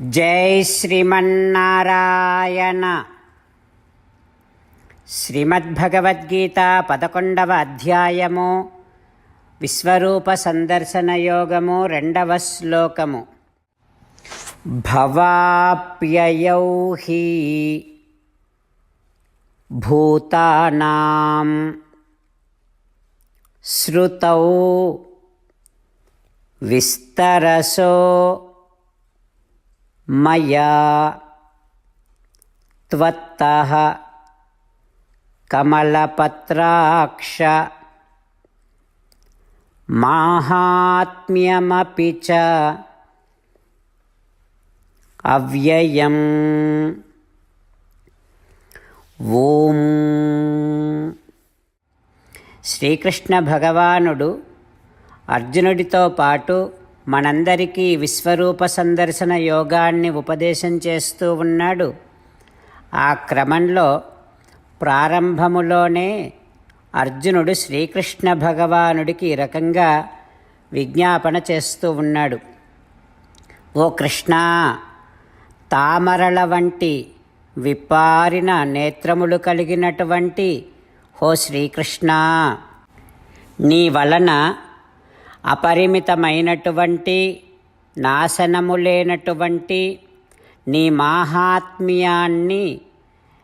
జై శ్రీమన్నారాయణ. శ్రీమద్భగవద్గీత పదకొండవ అధ్యాయము విశ్వరూప సందర్శన యోగము రెండవ శ్లోకము. భవాప్యయౌ హి భూతానాం శ్రుతౌ విస్తరసో మయా त्वत्तः कमलपत्राक्ष माहात्म्यमपि च अव्ययम् ఓం శ్రీకృష్ణ భగవానుడు అర్జునుడితో పాటు మనందరికీ విశ్వరూప సందర్శన యోగాన్ని ఉపదేశం చేస్తూ ఉన్నాడు. ఆ క్రమంలో ప్రారంభములోనే అర్జునుడు శ్రీకృష్ణ భగవానుడికి ఈ రకంగా విజ్ఞాపన చేస్తూ ఉన్నాడు. ఓ కృష్ణ తామరల వంటి విపారిన నేత్రములు కలిగినటువంటి ఓ శ్రీకృష్ణ నీ వలన అపరిమితమైనటువంటి నాశనము లేనటువంటి నీ మాహాత్మ్యాన్ని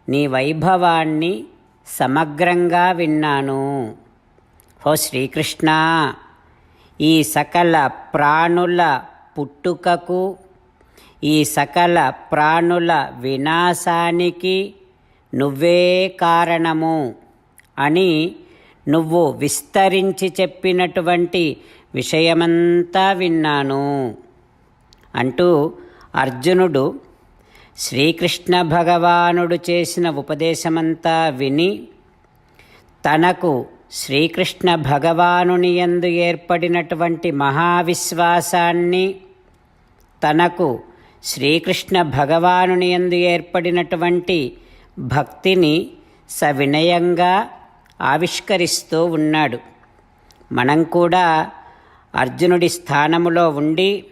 నీ వైభవాన్ని సమగ్రంగా విన్నాను. ఓ శ్రీకృష్ణ ఈ సకల ప్రాణుల పుట్టుకకు ఈ సకల ప్రాణుల వినాశానికి నువ్వే కారణము అని నువ్వు విస్తరించి చెప్పినటువంటి విషయమంతా విన్నాను. అంటూ అర్జునుడు శ్రీకృష్ణ భగవానుడు చేసిన ఉపదేశమంతా విని తనకు శ్రీకృష్ణ భగవానుని యందు ఏర్పడినటువంటి మహావిశ్వాసాన్ని తనకు శ్రీకృష్ణ భగవానుని యందు ఏర్పడినటువంటి భక్తిని సవినయంగా ఆవిష్కరిస్తూ ఉన్నాడు. మనం కూడా అర్జునుడి స్థానములో ఉండి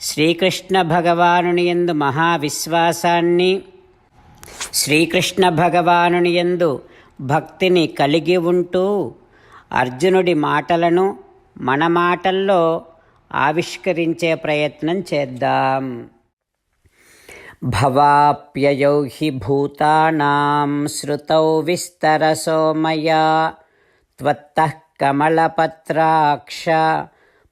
శ్రీకృష్ణ భగవానుని యందు మహావిశ్వాసాన్ని శ్రీకృష్ణ భగవానుని యందు భక్తిని కలిగి ఉంటూ అర్జునుడి మాటలను మన మాటల్లో ఆవిష్కరించే ప్రయత్నం చేద్దాం. భవాప్యయౌ హి భూతానాం శ్రుతౌ విస్తరసోమయ త్వత్తః కమలపత్రాక్ష